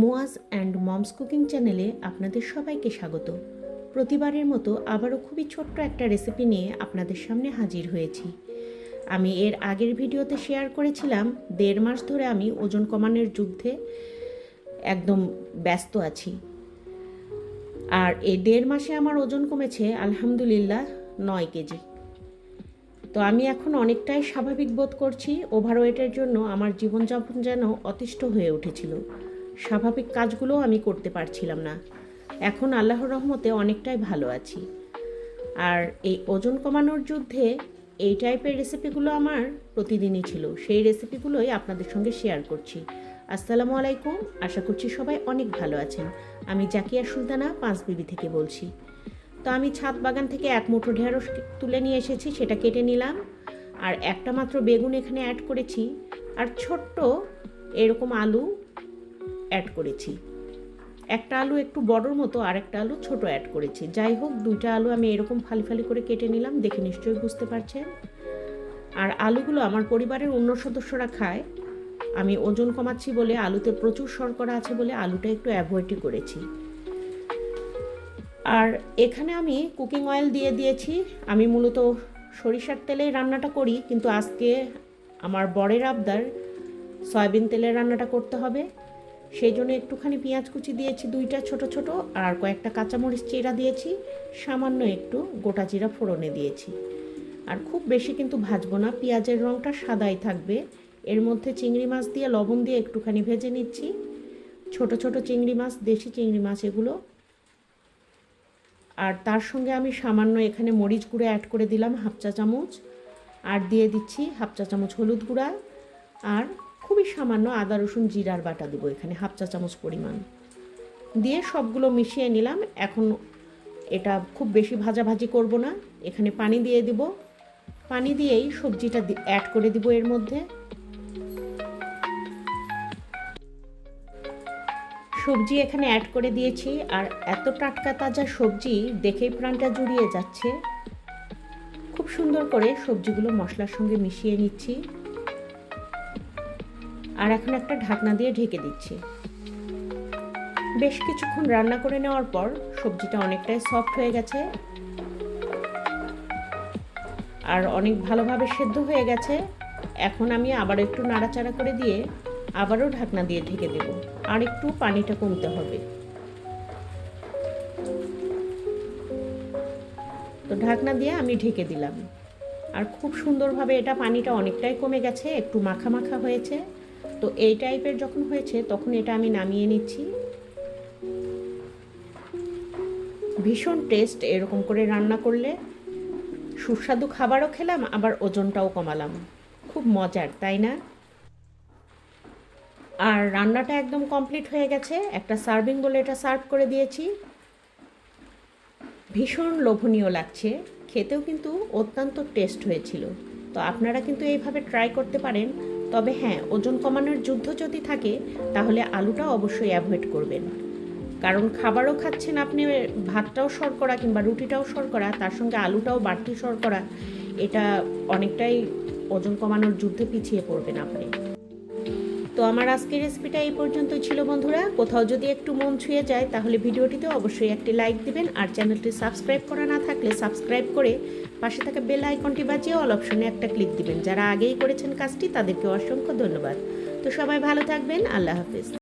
Muaz and moms cooking চ্যানেলে আপনাদের সবাইকে স্বাগত। প্রতিবারের মতো আবারও খুবই ছোট্ট একটা রেসিপি নিয়ে আপনাদের সামনে হাজির হয়েছি। আমি এর আগের ভিডিওতে শেয়ার করেছিলাম, দেড় মাস ধরে আমি ওজন কমানোর যুদ্ধে একদম ব্যস্ত আছি। আর এই দেড় মাসে আমার ওজন কমেছে আলহামদুলিল্লাহ নয় কেজি। তো আমি এখন অনেকটাই স্বাভাবিক বোধ করছি, ওভারওয়েটের জন্য আমার জীবনযাপন যেন অতিষ্ঠ হয়ে উঠেছিল। স্বাভাবিক কাজগুলোও আমি করতে পারছিলাম না। এখন আল্লাহর রহমতে অনেকটাই ভালো আছি। আর এই ওজন কমানোর যুদ্ধে এই টাইপের রেসিপিগুলো আমার প্রতিদিনই ছিল। সেই রেসিপিগুলোই আপনাদের সঙ্গে শেয়ার করছি। আসসালামু আলাইকুম। আশা করছি সবাই অনেক ভালো আছেন। আমি জাকিয়া সুলতানা পাঁচবিবি থেকে বলছি। তো আমি ছাদ বাগান থেকে এক মুঠো ঢেঁড়স তুলে নিয়ে এসেছি, সেটা কেটে নিলাম। আর একটা মাত্র বেগুন এখানে অ্যাড করেছি। আর ছোট্ট এরকম আলু অ্যাড করেছি। একটা আলু একটু বড়র মতো আর একটা আলু ছোট অ্যাড করেছি। যাই হোক, দুইটা আলু আমি এরকম ফালি ফালি করে কেটে নিলাম, দেখে নিশ্চয়ই বুঝতে পারছেন। আর আলুগুলো আমার পরিবারের অন্য সদস্যরা খায়। আমি ওজন কমাচ্ছি বলে, আলুতে প্রচুর শর্করা আছে বলে আলুটা একটু অ্যাভয়েডই করেছি। আর এখানে আমি কুকিং অয়েল দিয়ে দিয়েছি। আমি মূলত সরিষার তেলেই রান্নাটা করি, কিন্তু আজকে আমার বরের আবদার, সয়াবিন তেলের রান্নাটা করতে হবে। সেই জন্য একটুখানি পেঁয়াজ কুচি দিয়েছি, দুইটা ছোট ছোট আর কয়েকটা কাঁচামরিচ চিরা দিয়েছি, সামান্য একটু গোটা জিরা ফোড়নে দিয়েছি। আর খুব বেশি কিন্তু ভাজবো না, পেঁয়াজের রঙটা সাদাই থাকবে। এর মধ্যে চিংড়ি মাছ দিয়ে, লবণ দিয়ে একটুখানি ভেজে নিচ্ছি। ছোট ছোট চিংড়ি মাছ, দেশি চিংড়ি মাছ এগুলো। আর তার সঙ্গে আমি সামান্য এখানে মরিচ গুঁড়ো অ্যাড করে দিলাম, হাফ চা চামচ। আর দিয়ে দিচ্ছি হাফ চা চামচ হলুদ গুঁড়া। আর খুবই সামান্য আদা, রসুন, জিরার বাটা দেবো এখানে, হাফ চা চামচ পরিমাণ। দিয়ে সবগুলো মিশিয়ে নিলাম। এখন এটা খুব বেশি ভাজাভাজি করব না। এখানে পানি দিয়ে দিব। পানি দিয়েই সবজিটা অ্যাড করে দিব এর মধ্যে। সবজি এখানে অ্যাড করে দিয়েছি। আর এত টাটকা তাজা সবজি দেখেই প্রাণটা জুড়িয়ে যাচ্ছে। খুব সুন্দর করে সবজিগুলো মশলার সঙ্গে মিশিয়ে নিচ্ছি। আর এখন একটা ঢাকনা দিয়ে ঢেকে দিচ্ছি। বেশ কিছুক্ষণ রান্না করে নেওয়ার পর সবজিটা অনেকটাই সফট হয়ে গেছে। আর অনেক ভালোভাবে সেদ্ধ হয়ে গেছে। এখন আমি আবার একটু নাড়াচাড়া করে দিয়ে আবারও ঢাকনা দিয়ে ঢেকে দেব। আর একটু পানিটা কমতে হবে। তো ঢাকনা দিয়ে আমি ঢেকে দিলাম। আর খুব সুন্দরভাবে এটা পানিটা অনেকটাই কমে গেছে, একটু মাখা মাখা হয়েছে। তো এই টাইপের যখন হয়েছে, তখন এটা আমি নামিয়ে নিচ্ছি। ভীষণ টেস্ট এরকম করে রান্না করলে সুস্বাদু খাবারও খেলাম, আবার ওজনটাও কমালাম। খুব মজার, তাই না? আর রান্নাটা একদম কমপ্লিট হয়ে গেছে। একটা সার্ভিং বলে এটা সার্ভ করে দিয়েছি। ভীষণ লোভনীয় লাগছে। খেতেও কিন্তু অত্যন্ত টেস্ট হয়েছিল। তো আপনারা কিন্তু এইভাবে ট্রাই করতে পারেন। তবে হ্যাঁ ওজন কমানোর যুদ্ধ যদি থাকে, তাহলে আলুটা অবশ্যই অ্যাভয়েড করবেন। কারণ খাবারও খাচ্ছেন আপনি, ভাতটাও শর্করা কিংবা রুটিটাও শর্করা, তার সঙ্গে আলুটাও বাড়তি শর্করা, এটা অনেকটাই ওজন কমানোর যুদ্ধে পিছিয়ে পড়বেন আপনি। তো আমার আজকের রেসিপিটা এই পর্যন্তই ছিল বন্ধুরা। কোথাও যদি একটু মন ছুঁয়ে যায়, তাহলে ভিডিওটিতে অবশ্যই একটি লাইক দিবেন আর চ্যানেলটি সাবস্ক্রাইব করা না থাকলে সাবস্ক্রাইব করে পাশে থাকা বেল আইকনটি বাজিয়ে অল অপশনে একটা ক্লিক দিবেন। যারা আগেই করেছেন কাজটি, তাদেরকে অসংখ্য ধন্যবাদ। তো সবাই ভালো থাকবেন। আল্লাহ হাফিজ।